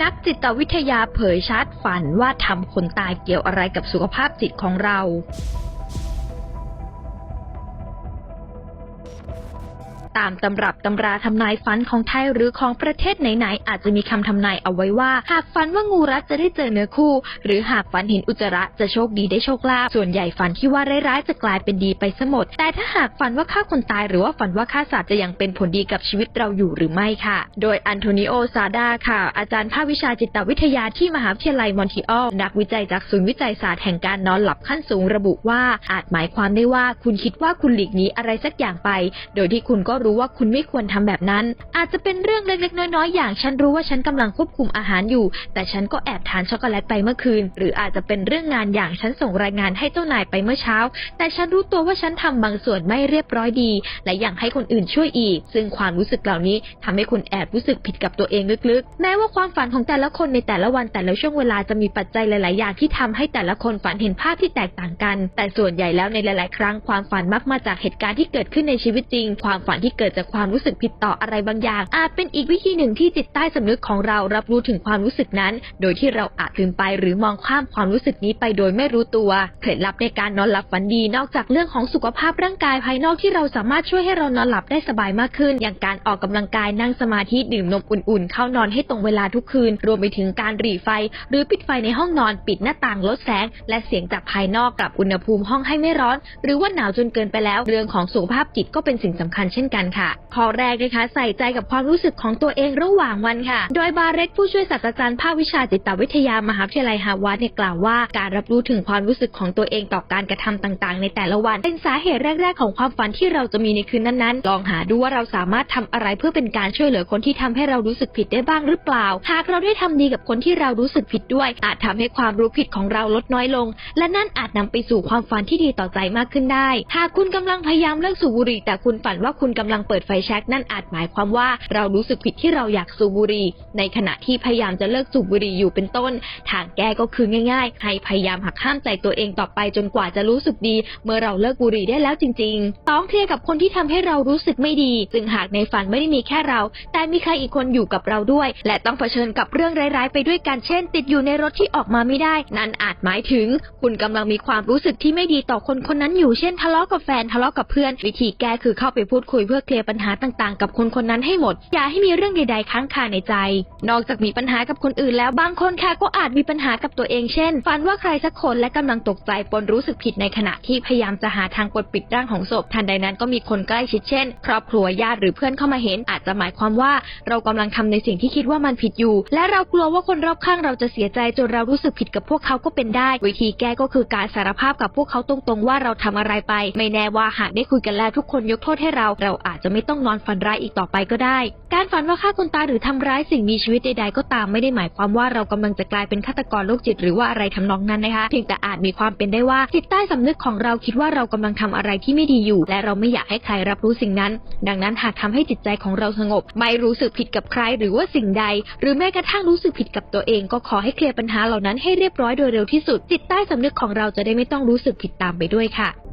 นักจิตวิทยาเผยชัดฝันว่าทำคนตายเกี่ยวอะไรกับสุขภาพจิตของเรา ตามตำรับตำราทำนายฝันของไทยหรือของประเทศไหนๆอาจจะมีคำทำนายเอาไว้ว่า หากฝันว่างูรัดจะได้เจอเนื้อคู่ หรือหากฝันเห็นอุจจาระจะโชคดีได้โชคลาภส่วนใหญ่ฝันที่ว่าร้ายๆจะกลายเป็นดีไปซะหมด แต่ถ้าหากฝันว่าฆ่าคนตายหรือว่าฝันว่าฆ่าสัตว์จะยังเป็นผลดีกับชีวิตเราอยู่หรือไม่ค่ะ โดยอันโทนิโอซาดาค่ะ อาจารย์ภาควิชาจิตวิทยาที่มหาวิทยาลัยมอนทรีออลนักวิจัยจากศูนย์วิจัยศาสตร์แห่งการนอนหลับขั้นสูงระบุว่าอาจหมายความได้ว่าคุณคิดว่าคุณหลีกหนีอะไรสักอย่างไป โดยที่คุณก็รู้ว่าคุณไม่ควรทำแบบนั้น อาจจะเป็นเรื่องเล็กๆ น้อยๆ อย่างฉันรู้ว่าฉันกำลังควบคุมอาหารอยู่ แต่ฉันก็แอบทานช็อกโกแลตไปเมื่อคืน หรืออาจจะเป็นเรื่องงานอย่างฉันส่งรายงานให้เจ้านายไปเมื่อเช้า แต่ฉันรู้ตัวว่าฉันทำบางส่วนไม่เรียบร้อยดี และอยากให้คนอื่นช่วยอีก ซึ่งความรู้สึกเหล่านี้ทำให้คุณแอบรู้สึกผิดกับตัวเองลึกๆ แม้ว่าความฝันของแต่ละคนในแต่ละวันแต่ละช่วงเวลาจะมีปัจจัยหลาย ๆ อย่างที่ทำให้แต่ละคนฝันเห็นภาพที่แตกต่างกัน แต่ส่วนใหญ่แล้วในหลาย ๆ ครั้งความฝันมักมาจากเหตุการณ์ที่เกิดขึ้นในชีวิตจริง ความฝันที่เกิดจากความรู้สึกผิดต่ออะไรบางอย่าง อาจเป็นอีกวิธีหนึ่งที่จิตใต้สำนึกของเรารับรู้ถึงความรู้สึกนั้น โดยที่เราอาจลืมไปหรือมองข้ามความรู้สึกนี้ไปโดยไม่รู้ตัวเคล็ดลับในการนอนหลับฝันดีนอกจากเรื่องของสุขภาพร่างกายภายนอกที่เราสามารถช่วยให้เรานอนหลับได้สบายมากขึ้น อย่างการออกกำลังกายนั่งสมาธิดื่มนมอุ่นๆ เข้านอนให้ตรงเวลาทุกคืน รวมไปถึงการหรี่ไฟ หรือปิดไฟในห้องนอนปิดหน้าต่างลดแสง และเสียงจากภายนอกกับอุณหภูมิห้องให้ไม่ร้อน หรือว่าหนาวจนเกินไปแล้ว เรื่องของสุขภาพจิตก็เป็นสิ่งสำคัญเช่นกันค่ะ ข้อแรกนะคะใส่ใจกับความรู้สึกของตัวเองระหว่างวันค่ะ โดยบาเร็ตผู้ช่วยศาสตราจารย์ภาควิชาจิตวิทยามหาวิทยาลัยฮาวาดเนี่ยกล่าวว่า การรับรู้ถึงความรู้สึกของตัวเองต่อการกระทำต่างๆ ในแต่ละวัน เป็นสาเหตุแรก ๆ ของความฝันที่เราจะมีในคืนนั้นๆ ลองหาดูว่าเราสามารถทำอะไรเพื่อเป็นการช่วยเหลือคนที่ทำให้เรารู้สึกผิดได้บ้างหรือเปล่า หากเราได้ทำดีกับคนที่เรารู้สึกผิดด้วย อาจทำให้ความรู้ผิดของเราลดน้อยลง และนั่นอาจนำไปสู่ความฝันที่ดีต่อใจมากขึ้นได้ หากคุณกำลังพยายามเลิกสูบบุหรี่แต่คุณฝันว่าคุณกำลังำลังเปิดไฟแช็กนั่นอาจหมายความว่าเรารู้สึกผิดที่เราอยากสูบบุหรี่ ในขณะที่พยายามจะเลิกสูบบุหรี่อยู่เป็นต้น ทางแก้ก็คือง่าย ๆ ให้พยายามหักห้ามใจตัวเองต่อไปจนกว่าจะรู้สึกดี เมื่อเราเลิกบุหรี่ได้แล้วจริงๆต้องเคลียร์กับคนที่ทำให้เรารู้สึกไม่ดี ซึ่งหากในฝันไม่ได้มีแค่เรา แต่มีใครอีกคนอยู่กับเราด้วย และต้องเผชิญกับเรื่องร้ายๆ ไปด้วยกันเช่น ติดอยู่ในรถที่ออกมาไม่ได้ นั่นอาจหมายถึง คุณกำลังมีความรู้สึกที่ไม่ดีต่อคนคนนั้นอยู่เช่นทะเลาะกับแฟนทะเลาะกับเพื่อน วิธีแก้คือเข้าไปพูดคุยเพื่อเคลียร์ปัญหาต่างๆ กับคนคนนั้นให้หมด อย่าให้มีเรื่องใด ๆ ค้างคาในใจ นอกจากมีปัญหากับคนอื่นแล้วบางคนค่ะก็อาจมีปัญหากับตัวเองเช่น ฝันว่าใครสักคนและกำลังตกใจปนรู้สึกผิดในขณะที่พยายามจะหาทางปดปิดร่างของศพทันใดนั้นก็มีคนใกล้ชิดเช่น ครอบครัวญาติหรือเพื่อนเข้ามาเห็น อาจจะหมายความว่าเรากำลังทำในสิ่งที่คิดว่ามันผิดอยู่ และเรากลัวว่าคนรอบข้างเราจะเสียใจจนเรารู้สึกผิดกับพวกเขาก็เป็นได้ วิธีแก้ก็คือการสารภาพกับพวกเขาตรงๆ ว่าเราทำอะไรไป ไม่แน่ว่าหากได้คุยกันแล้วทุกคนยกโทษให้เราเราอาจจะไม่ต้องนอนฝันร้ายอีกต่อไปก็ได้ การฝันว่าฆ่าคนตายหรือทำร้ายสิ่งมีชีวิตใดๆก็ตามไม่ได้หมายความว่าเรากำลังจะกลายเป็นฆาตกรโรคจิตหรือว่าอะไรทำนองนั้นนะคะ เพียงแต่อาจมีความเป็นได้ว่าจิตใต้สำนึกของเราคิดว่าเรากำลังทำอะไรที่ไม่ดีอยู่ และเราไม่อยากให้ใครรับรู้สิ่งนั้น ดังนั้นหากทำให้จิตใจของเราสงบ ไม่รู้สึกผิดกับใครหรือว่าสิ่งใด หรือแม้กระทั่งรู้สึกผิดกับตัวเอง ก็ขอให้เคลียร์ปัญหาเหล่านั้นให้เรียบร้อยโดยเร็วที่สุดจิตใต้สำนึกของเราจะได้ไม่ต้องรู้สึกผิดตามไปด้วยค่ะ